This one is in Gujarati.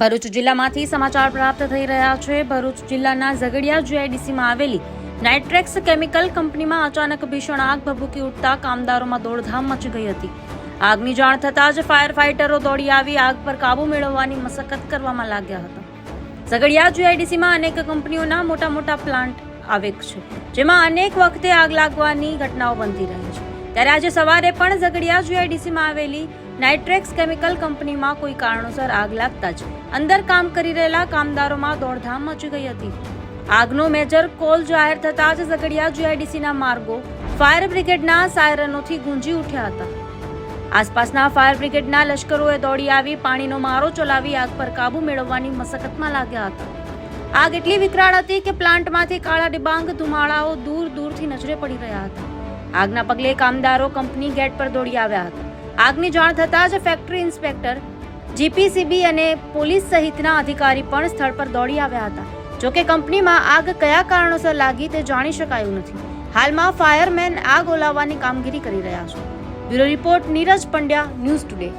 ભરૂચ જિલ્લામાંથી સમાચાર પ્રાપ્ત થઈ રહ્યા છે. ભરૂચ જિલ્લાના ઝઘડિયા જીઆઈડીસીમાં આવેલી નાઇટ્રેક્સ કેમિકલ કંપનીમાં અચાનક ભીષણ આગ ભભૂકી ઉઠતા કામદારોમાં દોડધામ મચી ગઈ હતી. આગની જાણ થતાં જ ફાયર ફાઇટરો દોડી આવી આગ પર કાબૂ મેળવવાની મશક્કત કરવામાં લાગ્યા હતા. ઝઘડિયા જીઆઈડીસીમાં અનેક કંપનીઓના મોટા મોટા પ્લાન્ટ આવેક છે, જેમાં અનેક વખતે આગ લાગવાની ઘટનાઓ બનતી રહી છે. ત્યારે આજે સવારે પણ ઝઘડિયા જીઆઈડીસીમાં આવેલી નાઇટ્રેક્સ કેમિકલ કંપનીમાં કોઈ કારણોસર આગ લાગતા જ અંદર કામ કરી રહેલા કામદારોમાં દોડધામ મચી ગઈ હતી. આગનો મેજર કોલ જાહેર થતાં જ ઝઘડિયા જીઆઈડીસીના માર્ગો ફાયર બ્રિગેડના સાયરનોથી ગુંજી ઉઠ્યા હતા. આસપાસના ફાયર બ્રિગેડના લશ્કરોએ દોડી આવી પાણીનો મારો ચલાવી આગ પર કાબુ મેળવવાની મશક્કતમાં લાગ્યા હતા. આગ એટલી વિકરાળ હતી કે પ્લાન્ટમાંથી કાળા ડિબાંગ ધુમાડાઓ દૂર દૂરથી નજરે પડી રહ્યા હતા. આગના પગલે કામદારો કંપની ગેટ પર દોડી આવ્યા હતા. આગની જાણ થતાં જ ફેક્ટરી ઇન્સ્પેક્ટર, જીપીસીબી અને પોલીસ સહિતના અધિકારી પણ સ્થળ પર દોડી આવ્યા હતા. જોકે કંપનીમાં આગ કયા કારણોસર લાગી તે જાણી શકાયું નથી. હાલમાં ફાયરમેન આગ ઓલાવવાની કામગીરી કરી રહ્યા છે. Bureau report Neeraj Pandya, news today.